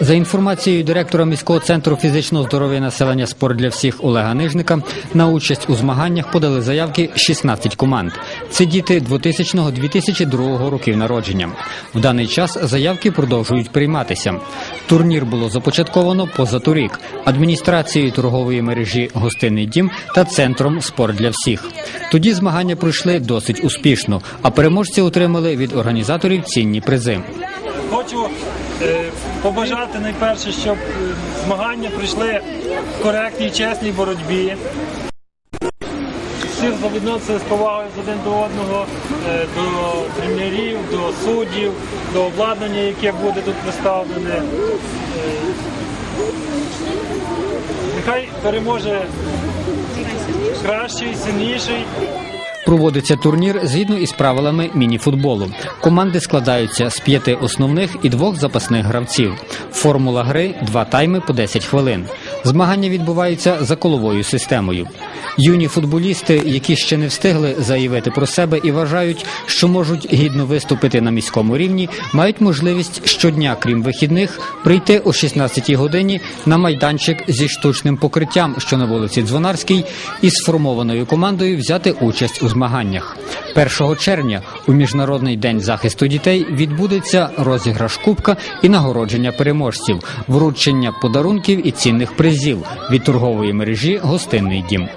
За інформацією директора міського центру фізичного здоров'я населення спорт для всіх Олега Нижника, на участь у змаганнях подали заявки 16 команд. Це діти 2000-2002 років народження. В даний час заявки продовжують прийматися. Турнір було започатковано позаторік адміністрацією торгової мережі Гостинний дім та центром спорт для всіх. Тоді змагання пройшли досить успішно, а переможці отримали від організаторів цінні призи. Хочу е, побажати найперше, щоб е, змагання прийшли в коректній, чесній боротьбі. Всі відносилися з повагою з один до одного, е, до тренерів, до суддів, до обладнання, яке буде тут представлене. Нехай переможе кращий, сильніший. Проводиться турнір згідно із правилами міні-футболу. Команди складаються з п'яти основних і двох запасних гравців. Формула гри два тайми по 10 хвилин. Змагання відбуваються за коловою системою. Юні футболісти, які ще не встигли заявити про себе і вважають, що можуть гідно виступити на міському рівні, мають можливість щодня, крім вихідних, прийти о 16-й годині на майданчик зі штучним покриттям, що на вулиці Дзвонарській, і сформованою командою взяти участь у змаганнях. 1 червня у міжнародний день захисту дітей відбудеться розіграш кубка і нагородження переможців, вручення подарунків і цінних призів від торгової мережі Гостинний дім.